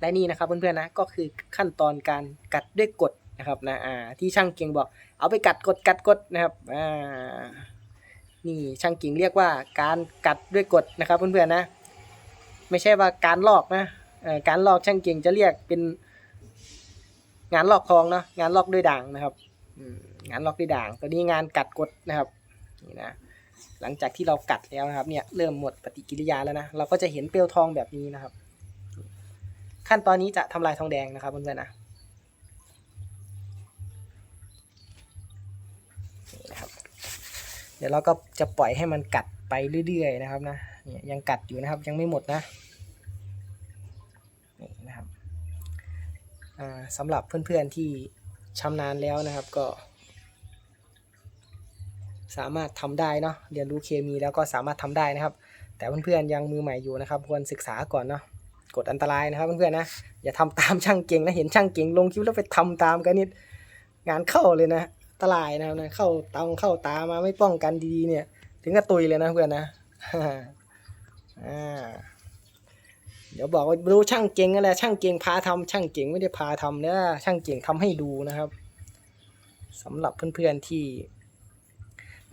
และนี่นะครับเพื่อนๆนะก็คือขั้นตอนการกัดด้วยกดนะครับนะอ่าที่ช่างเก่งบอก เอาไปกัดกดกัดกดนะครับอ่านี่ช่างเก่งเรียกว่าการกัดด้วยกดนะครับเพื่อนๆนะ ไม่ใช่ว่าการลอกนะเอ่อการลอกช่างเก่งจะเรียกเป็น งานลอกทองเนาะงานลอกด้วยด่างนะครับงานลอกด้วยด่างตัวนี้งานกัดกดนะครับนี่นะหลังจากที่เรากัดแล้วนะครับเนี่ยเริ่มหมดปฏิกิริยาแล้วนะเราก็จะเห็นเปลวทองแบบนี้นะครับ ขั้นตอนนี้จะทำลายทองแดงนะครับเพื่อนๆนะนี่นะครับ เดี๋ยวเราก็จะปล่อยให้มันกัดไปเรื่อยๆนะครับนะยังกัดอยู่นะครับยังไม่หมดนะนี่นะครับสำหรับเพื่อนๆที่ชำนาญแล้วนะครับก็ สามารถทำได้เนาะเรียนรู้เคมีแล้วก็สามารถทำได้นะครับ แต่เพื่อนๆยังมือใหม่อยู่นะครับควรศึกษาก่อนเนาะ กฎอันตรายนะครับเพื่อนๆนะ อย่าทำตามช่างเก่งนะ เห็นช่างเก่งลงคลิปแล้วไปทำตามกันนิดงานเข้าเลยนะอันตรายนะครับนะเข้าตาเข้าตามาไม่ป้องกันดีๆเนี่ย ถึงกับตุยเลยนะเพื่อนนะเดี๋ยวบอกว่ารู้ช่างเก่งนั่นแหละช่างเก่งพาทำช่างเก่งไม่ได้พาทำนะช่างเก่งทำให้ดูนะครับสำหรับเพื่อนๆที่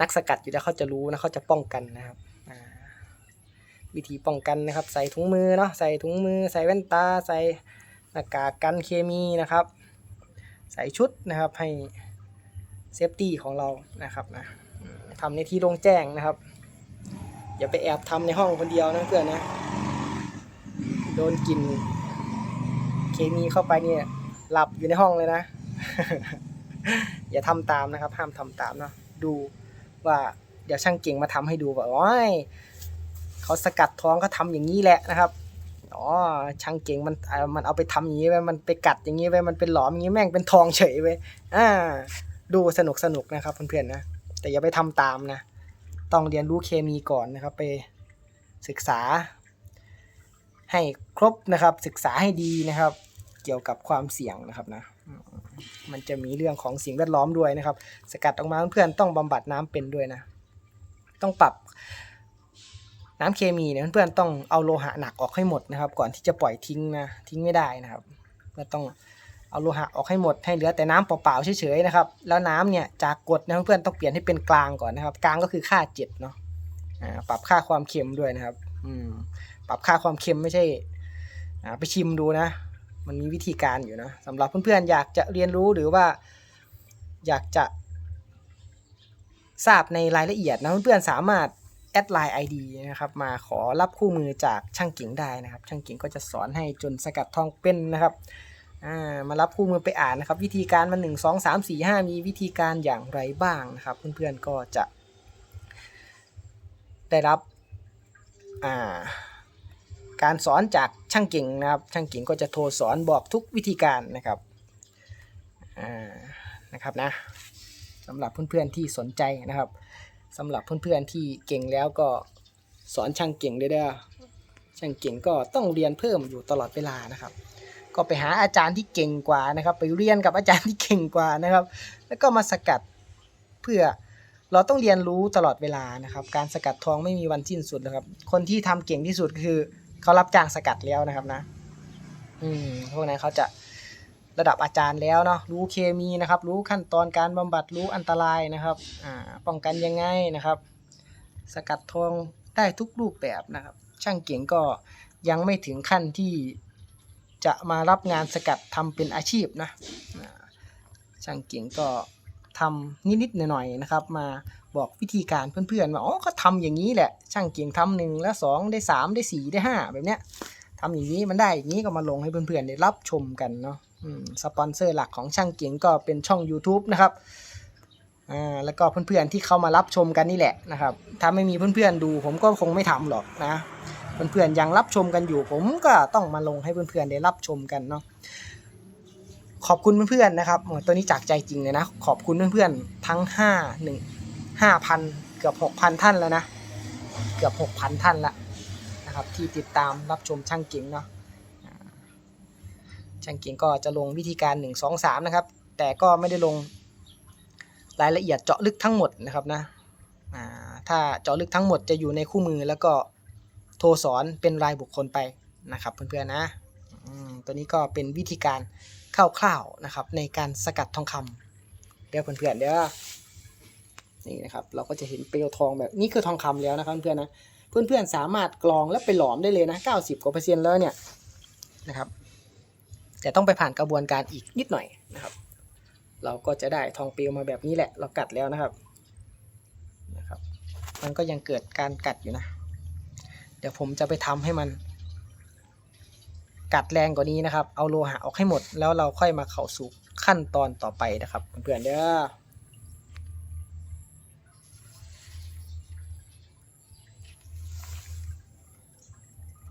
นักสกัดอยู่แล้วเขาจะรู้นะเขาจะป้องกันนะครับอ่า วิธีป้องกันนะครับ ใส่ถุงมือเนาะใส่ถุงมือ ใส่แว่นตา ใส่หน้ากากกันเคมีนะครับ ใส่ชุดนะครับให้เซฟตี้ของเรานะครับนะทำในที่โล่งแจ้งนะครับ อย่าไปแอบทำในห้องคนเดียวนะเพื่อนนะ โดนกลิ่นเคมีเข้าไปเนี่ยหลับอยู่ในห้องเลยนะ อย่าทำตามนะครับ ห้ามทำตามเนาะดูว่าเดี๋ยวช่างเก่งมาทำให้ดูว่าโอ้ย เขาสกัดท้องเขาทำอย่างนี้แหละนะครับอ๋อช่างเก่งมันอ่ามันเอาไปทำอย่างนี้ไว้มันไปกัดอย่างนี้ไว้มันเป็นหลอมอย่างนี้แม่งเป็นทองเฉยไว้ยอ่าดูสนุกสนุกนะครับเพื่อนๆนะแต่อย่าไปทำตามนะ ต้องเรียนรู้เคมีก่อนนะครับ ไปศึกษา ให้ครบนะครับ ศึกษาให้ดีนะครับ เกี่ยวกับความเสี่ยงนะครับนะมันจะมีเรื่องของสิ่งแวดล้อมด้วยนะครับ สกัดออกมาเพื่อนๆต้องบำบัดน้ำเป็นด้วยนะ ต้องปรับ น้ำเคมีเนี่ยเพื่อนๆต้องเอาโลหะหนักออกให้หมดนะครับ ก่อนที่จะปล่อยทิ้งนะทิ้งไม่ได้นะครับก็ต้องเอาโลหะออกให้หมดให้เหลือแต่น้ำเปล่าๆเฉยๆนะครับ แล้วน้ำเนี่ยจากกดนะเพื่อนๆต้องเปลี่ยนให้เป็นกลางก่อนนะครับ กลางก็คือค่าเจ็ดเนาะอ่าปรับค่าความเค็มด้วยนะครับ อืม ปรับค่าความเค็มไม่ใช่อ่าไปชิมดูนะ มันมีวิธีการอยู่นะสำหรับเพื่อนๆอยากจะเรียนรู้หรือว่า อยากจะทราบในรายละเอียดนะเพื่อนๆสามารถ แอดไลน์ ID นะครับมาขอรับคู่มือจากช่างเก่งได้นะครับ ช่างเก่งก็จะสอนให้จนสกัดทองเป็นนะครับามารับคู่มือไปอ่านนะครับ วิธีการมันหนึ่งสองสามสี่ห้ามีวิธีการอย่างไรบ้างนะครับ เพื่อนๆก็จะได้รับาการสอนจากช่างเก่งนะครับ ช่างเก่งก็จะโทรสอนบอกทุกวิธีการนะครับนะครับนะสำหรับเพื่อนๆที่สนใจนะครับ สำหรับเพื่อนๆที่เก่งแล้วก็สอนช่างเก่งด้เด้อช่างเก่งก็ต้องเรียนเพิ่มอยู่ตลอดเวลานะครับ ก็ไปหาอาจารย์ที่เก่งกว่านะครับ ไปเรียนกับอาจารย์ที่เก่งกว่านะครับ แล้วก็มาสกัดเพื่อเราต้องเรียนรู้ตลอดเวลานะครับ การสกัดทองไม่มีวันสิ้นสุดนะครับ คนที่ทำเก่งที่สุดคือเขารับจ้างสกัดแล้วนะครับนะ อืมพวกนั้นเขาจะ ระดับอาจารย์แล้วเนาะรู้เคมีนะครับ รู้ขั้นตอนการบำบัดรู้อันตรายนะครับอ่าป้องกันยังไงนะครับ สกัดทองได้ทุกรูปแบบนะครับ ช่างเก่งก็ยังไม่ถึงขั้นที่จะมารับงานสกัดทำเป็นอาชีพนะช่างเก่งก็ทำนิดๆหน่อยๆนะครับ มาบอกวิธีการเพื่อนๆว่าอ๋อก็ทำอย่างนี้แหละ ช่างเก่งทำหนึ่งแล้วสองได้สามได้สี่ได้ห้าแบบเนี้ยทำอย่างนี้มันได้อย่างนี้ก็มาลงให้เพื่อนๆได้รับชมกันเนาะ สปอนเซอร์หลักของช่างเก่งก็เป็นช่อง YouTube นะครับอ่าแล้วก็เพื่อนๆที่เข้ามารับชมกันนี่แหละนะครับ ถ้าไม่มีเพื่อนๆดูผมก็คงไม่ทำหรอกนะเพื่อนๆยังรับชมกันอยู่ ผมก็ต้องมาลงให้เพื่อนๆได้รับชมกันเนาะขอบคุณเพื่อนๆนะครับตัวนี้จากใจจริงเลยนะขอบคุณเพื่อนๆทั้งห้าหนึ่งห้าพันเกือบหกพันท่านแล้วนะ เกือบหกพันท่านละนะครับที่ติดตามรับชมช่างเก่งเนาะ ช่างเก่งก็จะลงวิธีการหนึ่งสองสามนะครับ แต่ก็ไม่ได้ลงรายละเอียดเจาะลึกทั้งหมดนะครับนะถ้าเจาะลึกทั้งหมดจะอยู่ในคู่มือแล้วก็โทรสอนเป็นรายบุคคลไปนะครับเพื่อนๆนะอืมตัวนี้ก็เป็นวิธีการคร่าวๆนะครับในการสกัดทองคำเดี๋ยวเพื่อนๆเดี๋ยวนี่นะครับเราก็จะเห็นเปลวทองแบบนี้คือทองคำแล้วนะครับเพื่อนๆนะเพื่อนๆสามารถกรองและไปหลอมได้เลยนะ 90กว่าเปอร์เซ็นต์แล้วเนี่ยนะครับ แต่ต้องไปผ่านกระบวนการอีกนิดหน่อยนะครับ เราก็จะได้ทองเปลวมาแบบนี้แหละ เรากัดแล้วนะครับนะครับ มันก็ยังเกิดการกัดอยู่นะ เดี๋ยวผมจะไปทำให้มัน กัดแรงกว่านี้นะครับ เอาโลหะออกให้หมด แล้วเราค่อยมาเข้าสู่ขั้นตอนต่อไปนะครับเพื่อนๆเด้อ